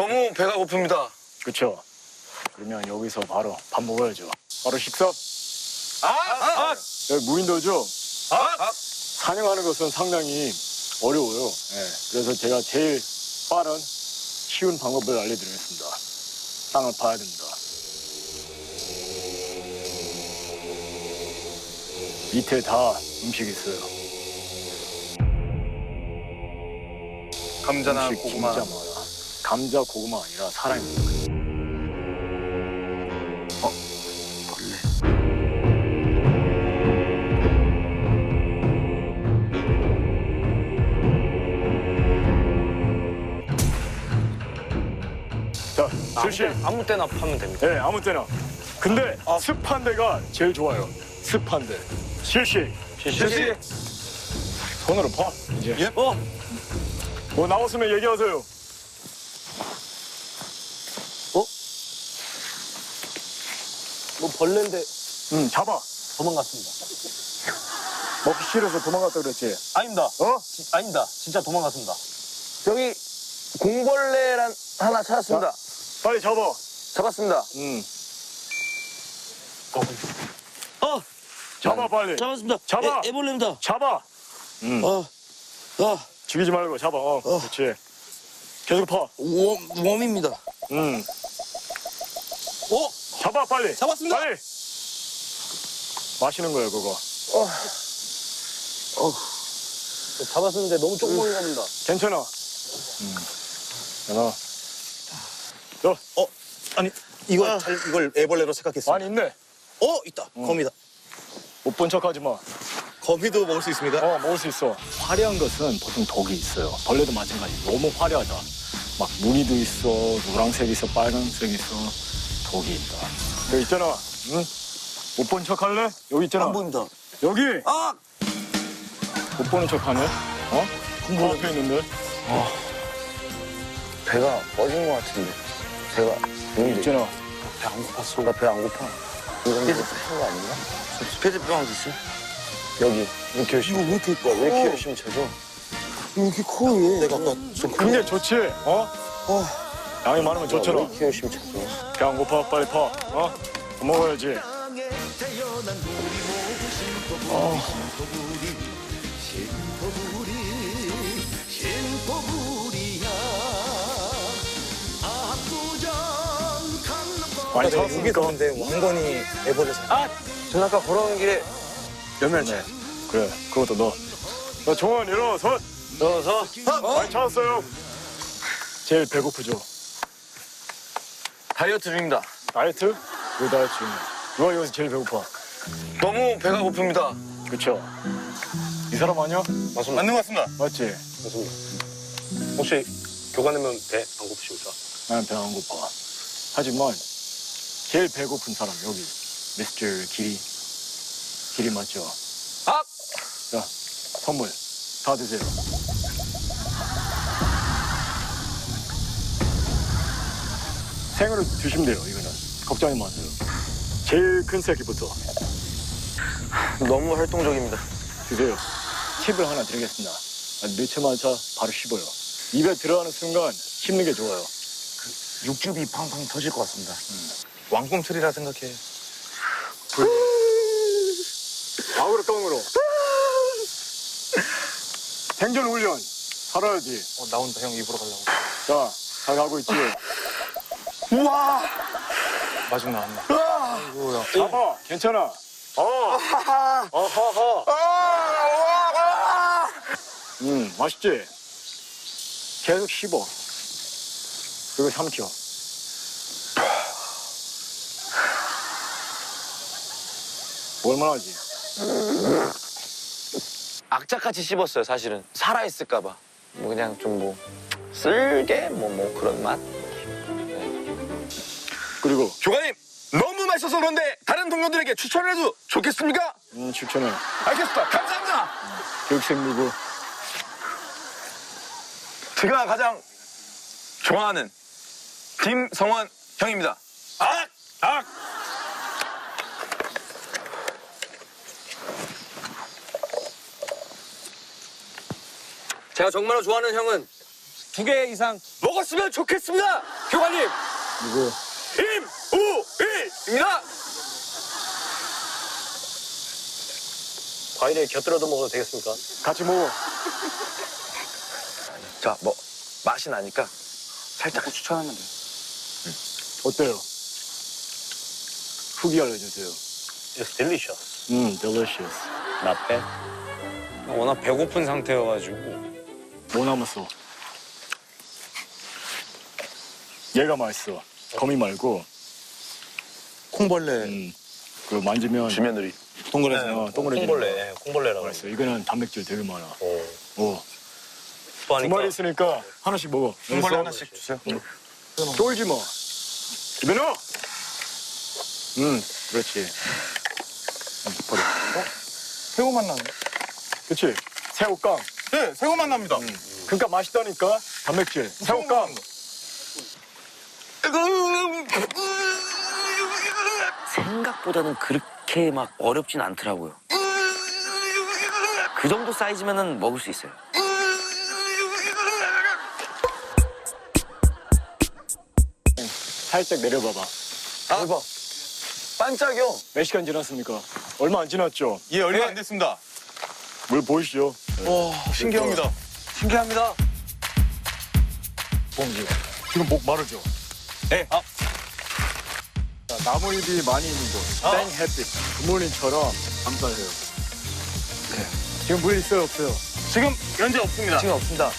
너무 배가 고픕니다. 그쵸? 그러면 여기서 바로 밥 먹어야죠. 바로 식사. 아, 아, 여기 무인도죠? 아, 아. 사냥하는 것은 상당히 어려워요. 예, 그래서 제가 제일 빠른 쉬운 방법을 알려드리겠습니다. 땅을 파야 됩니다. 밑에 다 음식이 있어요. 감자나 음식 고구마. 진짜 많아. 감자, 고구마 아니라 사람입니다. 자, 실시. 아무 때나 파면 됩니다. 네, 아무 때나. 근데 습한 데가 제일 좋아요. 습한 데. 실시. 실시. 손으로 파. 이제. 예? 어. 뭐 나왔으면 얘기하세요. 벌레인데 응, 잡아. 도망갔습니다. 먹기 싫어서 도망갔다 그랬지. 아닙니다. 어? 지- 아닙니다. 진짜 도망갔습니다. 여기 공벌레란 하나 찾았습니다. 빨리 잡아. 잡았습니다. 응. 어, 잡아 빨리. 잡았습니다. 잡아! 애, 애벌레입니다. 잡아. 응. 어, 어, 죽이지 말고 잡아. 어, 그렇지. 계속 파. 웜, 웜입니다. 응. 어, 잡아 빨리. 잡았습니다. 빨리. 마시는 거예요 그거. 잡았는데 너무 조그만 겁니다. 괜찮아. 응. 괜찮아. 너 어, 아니 이걸 잘 이걸 애벌레로 생각했습니다. 많이 있네. 어 있다. 거미다. 못 본 척하지 마. 거미도 먹을 수 있습니다. 어, 먹을 수 있어. 화려한 것은 보통 독이 있어요. 벌레도 마찬가지. 너무 화려하다. 막 무늬도 있어, 노란색 있어, 빨간색 있어, 독이 있다. 여기 있잖아. 응? 못 본 척 할래? 여기 있잖아. 안 보입니다. 여기! 아, 못 보는 척 하네? 어? 그 앞에 있는데? 배가 꺼진 것 같은데. 배가 여기 있잖아. 배 안 고팠어. 나 배 안 고파. 이거 이제 한거 아닌가? 페트병 어디 있어? 여기 이렇게 열심히. 왜 이렇게, 왜 이렇게 열심히 쳐줘? 왜 이렇게 커, 얘? 내가 아까 좀 그게 좋지, 어? 양이 많으면 왜 좋잖아. 이렇게 열심히 쳐줘? 배안 고파, 빨리 파. 어? 더 먹어야지. 많이 아까 내가 찾았으니까. 여기 있는데 왕건이 애벌레 생. 아, 전 아까 걸어오는 길에 몇면치 그래, 그것도 넣어. 너 종원 일어서. 넣어서 많이 찾았어요. 제일 배고프죠. 다이어트 중입니다. 다이어트? 왜 다이어트? 누가 여기서 제일 배고파? 너무 배가 고픕니다. 그쵸? 이 사람 아니야? 맞습니다. 맞는 것 같습니다. 맞지? 맞습니다. 혹시 교관님은 배 안 고프십니까? 나는 배 안 고파. 하지만 제일 배고픈 사람 여기 미스터 길이 길이 맞죠? 아! 자 선물 다 드세요. 생으로 드시면 돼요 이거는 걱정하지 마세요. 제일 큰 새끼부터 너무 활동적입니다. 드세요. 팁을 하나 드리겠습니다. 넣자마자 바로 씹어요. 입에 들어가는 순간 씹는 게 좋아요. 육즙이 팡팡 터질 것 같습니다. 왕꿈틀이라 생각해. 좌우로 똥으로. 생존 훈련 살아야지. 어 나온다 형 입으로 가려고. 자, 잘 가고 있지. 마중 나왔네. 잡아, 괜찮아. 어, 어허허. 음, 맛있지. 계속 씹어. 그리고 삼켜. 뭘만 하지? 악착같이 씹었어요, 사실은. 살아있을까봐. 뭐 그냥 좀 뭐, 쓸게, 뭐, 뭐 그런 맛. 그리고 교관님! 너무 맛있어서 그런데 다른 동료들에게 추천해도 좋겠습니까? 음, 추천해. 알겠습니다. 감사합니다. 교육생 누구? 제가 가장 좋아하는 김성원 형입니다. 아! 아! 제가 정말로 좋아하는 형은 두 개 이상 먹었으면 좋겠습니다. 교관님. 누구? 임우일입니다. 과일에 곁들여도 먹어도 되겠습니까? 같이 먹어. 자, 뭐 맛이 나니까 살짝 추천하면 돼. 어때요? 후기 알려주세요. It's delicious. 음, delicious. Not bad. 워낙 배고픈 상태여가지고 뭐 남았어? 얘가 맛있어. 거미 말고, 콩벌레 음, 그 만지면 주며느리. 동그래서 어, 동그래져. 콩벌레, 콩벌레라고. 맛있어. 이거는 단백질 되게 많아. 어. 오. 또두 마리 있으니까 하나씩 먹어. 콩벌레 알았어? 하나씩 주세요. 쫄지 마. 이ben호 응, 그렇지. 응, 버려. 새우 맛 나는. 그렇지. 새우깡. 네, 새우 맛 납니다. 그러니까 맛있다니까. 단백질. 새우깡. 생각보다는 그렇게 막 어렵진 않더라고요. 그 정도 사이즈면은 먹을 수 있어요. 살짝 내려봐봐. 아, 대박. 반짝여. 몇 시간 지났습니까? 얼마 안 지났죠? 예, 얼마 안 됐습니다. 물 보이시죠? 와, 신기합니다. 신기합니다. 봉지. 지금 목 마르죠? 네. 아, 자, 나무잎이 많이 있는 곳. 아. 땡 햇빛. 부모님처럼 감싸세요. 지금 물 있어요, 없어요? 지금 현재 없습니다. 지금 없습니다.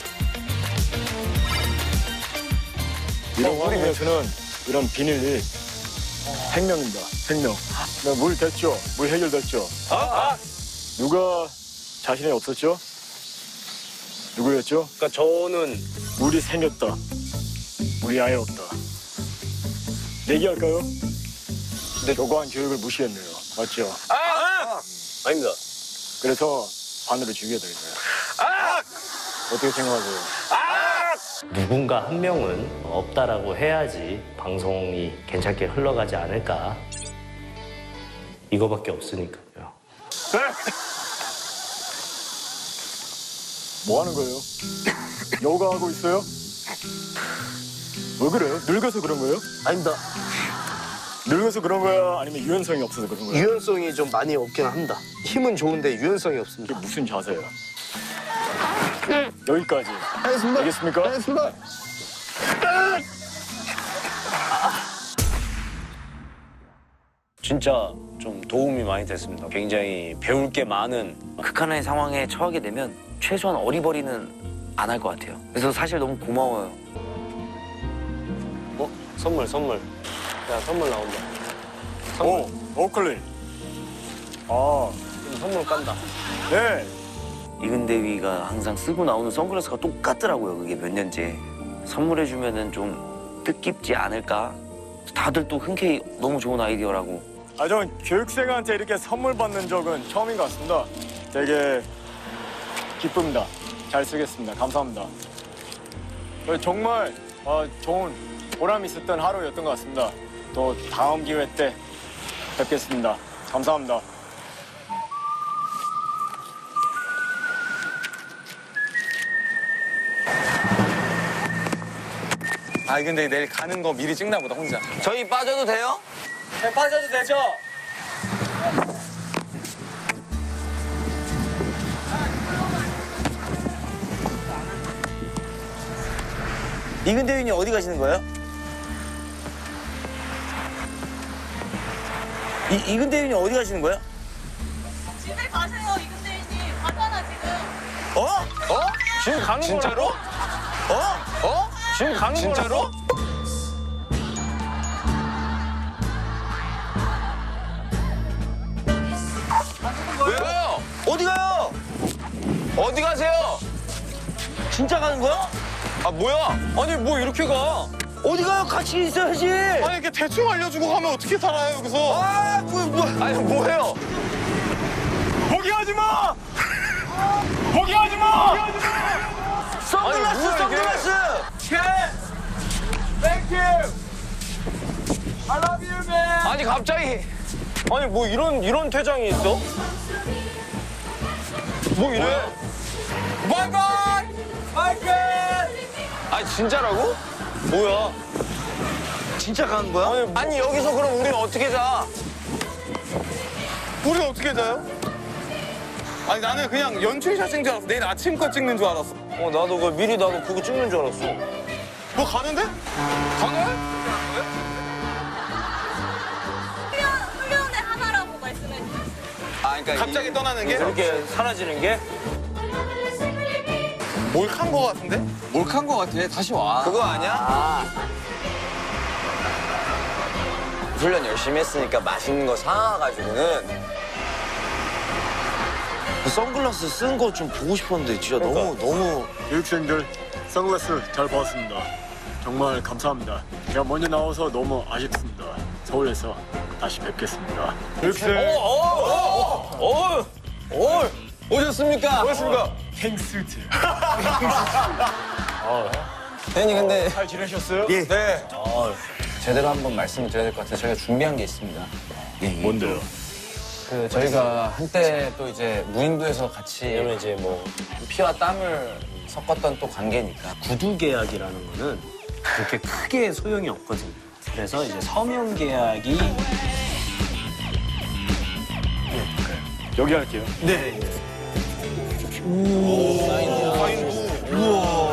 이런 환경에서는 이런 비닐이 생명입니다. 생명. 네, 물 됐죠? 물 해결됐죠? 아, 아. 누가 자신이 없었죠? 누구였죠? 그러니까 저는 물이 생겼다. 물이 아예 없다. 내기할까요? 근데 교과한 교육을 무시했네요. 맞죠? 아, 아. 아닙니다. 그래서 반으로 죽여야 되겠네요. 아. 어떻게 생각하세요? 누군가 한 명은 없다라고 해야지 방송이 괜찮게 흘러가지 않을까. 이거밖에 없으니까요. 뭐 하는 거예요? 요가하고 있어요? 왜 그래요? 늙어서 그런 거예요? 아닙니다. 늙어서 그런 거야? 아니면 유연성이 없어서 그런 거야? 유연성이 좀 많이 없긴 합니다. 힘은 좋은데 유연성이 없습니다. 이게 무슨 자세야? 여기까지. 알겠습니까? 알겠습니다. 진짜 좀 도움이 많이 됐습니다. 굉장히 배울 게 많은 극한의 상황에 처하게 되면 최소한 어리버리는 안 할 것 같아요. 그래서 사실 너무 고마워요. 어? 선물, 선물. 야, 선물 나온다. 오, 오클리. 아, 지금 선물 깐다. 네. 이근대위가 항상 쓰고 나오는 선글라스가 똑같더라고요. 그게 몇 년째. 선물해주면은 좀 뜻깊지 않을까? 다들 또 흔쾌히 너무 좋은 아이디어라고. 아, 전 교육생한테 이렇게 선물 받는 적은 처음인 것 같습니다. 되게 기쁩니다. 잘 쓰겠습니다. 감사합니다. 어, 정말 어, 좋은 보람 있었던 하루였던 것 같습니다. 또 다음 기회 때 뵙겠습니다. 감사합니다. 아 근데 내일 가는 거 미리 찍나 보다 혼자. 저희 빠져도 돼요? 네, 빠져도 되죠? 이근대위님 어디 가시는 거예요? 이, 이근대위님 어디 가시는 거예요? 집에 가세요, 이근대인님. 가잖아, 지금. 어? 어? 지금 가는 진짜로? 어? 어? 지금 가는 진짜로? 왜요? 어디 가요? 어디 가세요? 진짜 가는 거야? 아 뭐야? 아니 뭐 이렇게 가? 어디 가요? 같이 있어야지. 아니 이렇게 대충 알려주고 가면 어떻게 살아요 여기서? 아, 뭐, 뭐. 아니 뭐예요? 포기하지 마! 포기하지 마! 선글라스, 뭐야, 이게? 선글라스. 아니 갑자기 아니 뭐 이런 이런 퇴장이 있어? 뭐 이래? 바이바이! 아 아니 진짜라고? 뭐야? 진짜 가는 거야? 아니, 아니 여기서 그럼 우리는 어떻게 자? 우리 어떻게 자요? 아니 나는 그냥 연출샷인 줄 알았어. 내일 아침 거 찍는 줄 알았어. 어 나도 그 미리 나도 그거 찍는 줄 알았어. 뭐 가는데? 가네? 훈련, 훈련의 하나라고 말씀해 주셨어요. 아 그러니까 갑자기 떠나는 게? 이렇게 사라지는 게? 몰칸 거 같은데? 몰칸 거 같아. 다시 와. 그거 아니야? 훈련 열심히 했으니까 맛있는 거 사와가지고는 그 선글라스 쓴 거 좀 보고 싶었는데 진짜 너무 너무 교육생들 선글라스 잘 봤습니다. 정말 감사합니다. 제가 먼저 나와서 너무 아쉽습니다. 서울에서 다시 뵙겠습니다. 교육생 어, 어, 어, 오셨습니까? 오셨습니까? 탱스트. 대니 근데 잘 지내셨어요? 예. 네. 제대로 한번 말씀을 드려야 될 것 같아요. 저희가 준비한 게 있습니다. 뭔데요? 그 저희가 한때 또 이제 무인도에서 같이 왜냐면 이제 뭐 피와 땀을 섞었던 또 관계니까 구두 계약이라는 거는 그렇게 크게 소용이 없거든요. 그래서 이제 서명 계약이 여기 할게요. 사인이야. 우와.